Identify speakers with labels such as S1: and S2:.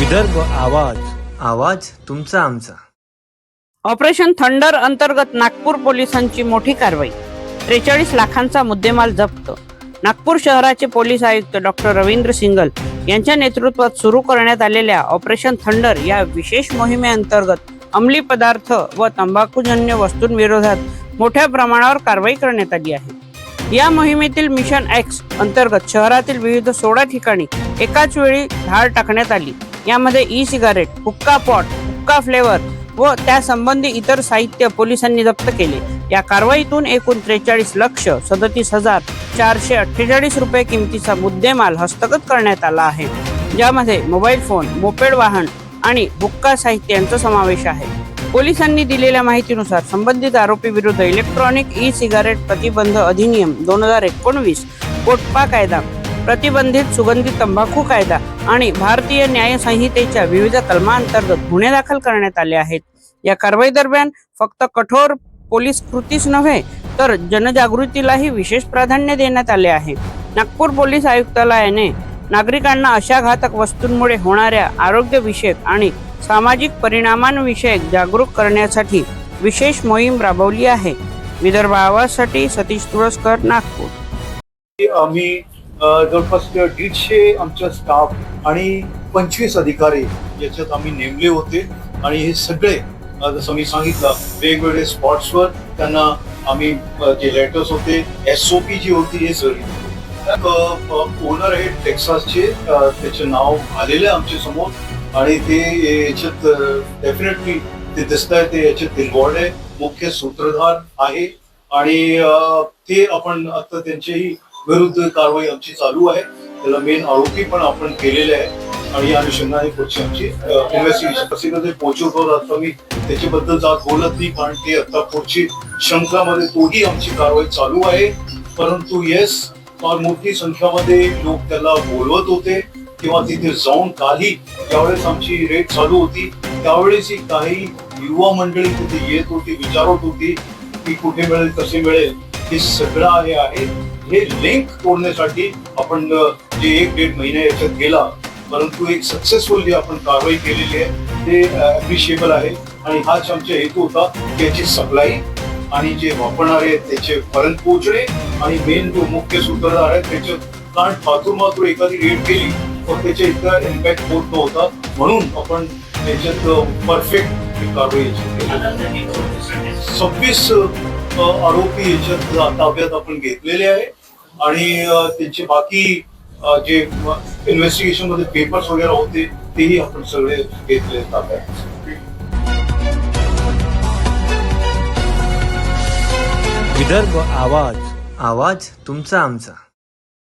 S1: विदर्भ आवाज आवाज तुमचा आमचा.
S2: ऑपरेशन थंडर अंतर्गत नागपूर पोलिसांची मोठी कारवाई. त्रेचाळीस लाखांचा मुद्देमाल जप्त. नागपूर शहराचे पोलीस आयुक्त डॉक्टर रवींद्र सिंगल यांच्या नेतृत्वात सुरू करण्यात आलेल्या ऑपरेशन थंडर या विशेष मोहिमेअंतर्गत अंमली पदार्थ व तंबाखूजन्य वस्तूंविरोधात मोठ्या प्रमाणावर कारवाई करण्यात आली आहे. या मोहिमेतील मिशन एक्स अंतर्गत शहरातील विविध सोळा ठिकाणी एकाच वेळी धाड टाकण्यात आली. यामध्ये ई सिगारेट हुक्का पॉट हुक्का फ्लेवर व त्या संबंधी इतर साहित्य पोलिसांनी जप्त केले. या कारवाईतून एकूण त्रेचाळीस लक्ष सदतीस हजार चारशे अठ्ठेचाळीस रुपये किमतीचा मुद्देमाल हस्तगत करण्यात आला आहे. ज्यामध्ये मोबाईल फोन मोपेड वाहन आणि हुक्का साहित्य यांचा समावेश आहे. पोलिसांनी दिलेल्या माहितीनुसार संबंधित आरोपी विरुद्ध इलेक्ट्रॉनिक ई सिगारेट प्रतिबंध अधिनियम दोन हजार एकोणवीस कोटपा कायदा प्रतिबंधित सुगंधी तंबाखू कायदा आणि भारतीय न्याय संहितेच्या विविध कलमांतर्गत गुन्हे दाखल करण्यात आले आहेत. या कारवाई दरम्यान फक्त कठोर पोलीस कृतीच नव्हे तर जनजागृतीलाही विशेष प्राधान्य देण्यात आले आहे. नागपूर पोलीस आयुक्तालयाने नागरिकांना अशा घातक वस्तूंमुळे होणाऱ्या आरोग्यविषयक आणि सामाजिक परिणामांविषयक जागरूक करण्यासाठी विशेष मोहीम राबवली आहे. विदर्भ आवाजसाठी सतीश तुळसकर नागपूर.
S3: आम्ही जवळपास दीडशे आमच्या स्टाफ आणि पंचवीस अधिकारी याच्यात आम्ही नेमले होते. आणि हे सगळे जसं मी सांगितलं वेगवेगळे स्पॉट्सवर त्यांना आम्ही जे लेटर्स होते एस ओ पी जी होती हे सगळी ओनर आहे टेक्सासचे त्याचे नाव आलेले आहे आमच्यासमोर. आणि ते याच्यात डेफिनेटली ते दिसत आहे ते याच्यात इन्वॉल्ड आहे. मुख्य सूत्रधार आहे. आणि ते आपण आता त्यांचेही विरुद्ध कारवाई आमची चालू आहे. त्याला मेन आरोपी पण आपण केलेले आहे. आणि या अनुषंगाने पुढची आमची इन्व्हेस्टिगेशन कशी कधी पोहोचवतो. आता मी त्याच्याबद्दल जात बोलत नाही कारण ते आता पुढची शंकामध्ये तोही आमची कारवाई चालू आहे. परंतु येस फार मोठी संख्यामध्ये लोक त्याला बोलवत होते. किंवा तिथे जाऊन काही ज्यावेळेस आमची रेट चालू होती त्यावेळेस ही काही युवा मंडळी तिथे येत होती विचारत होती की कुठे मिळेल कसे मिळेल. हे सगळं आहे आहे हे लिंक तोडण्यासाठी आपण जे एक दीड महिना याच्यात गेला परंतु एक सक्सेसफुल जी आपण कारवाई केलेली आहे ते अप्रिशिएबल आहे. आणि हाच आमचा हेतू होता की याची सप्लाय आणि जे वापरणारे आहेत त्याचे पर्यंत पोहोचणे आणि मेन जो मुख्य सूत्रधार आहे त्याचे कारण फातूर मातूर एखादी रेट केली तर त्याच्या इतका इम्पॅक्ट होत नव्हता. म्हणून आपण त्याच्यात परफेक्ट कारवाई केली. सव्वीस आरोपी याच्यात ताब्यात आपण घेतलेले आहे. आणि त्यांचे बाकी जे इन्व्हेस्टिगेशनमध्ये पेपर्स वगैरे होते तेही आपण सगळे घेतले ताब्यात.
S1: विदर्भ आवाज. आवाज तुमचा आमचा.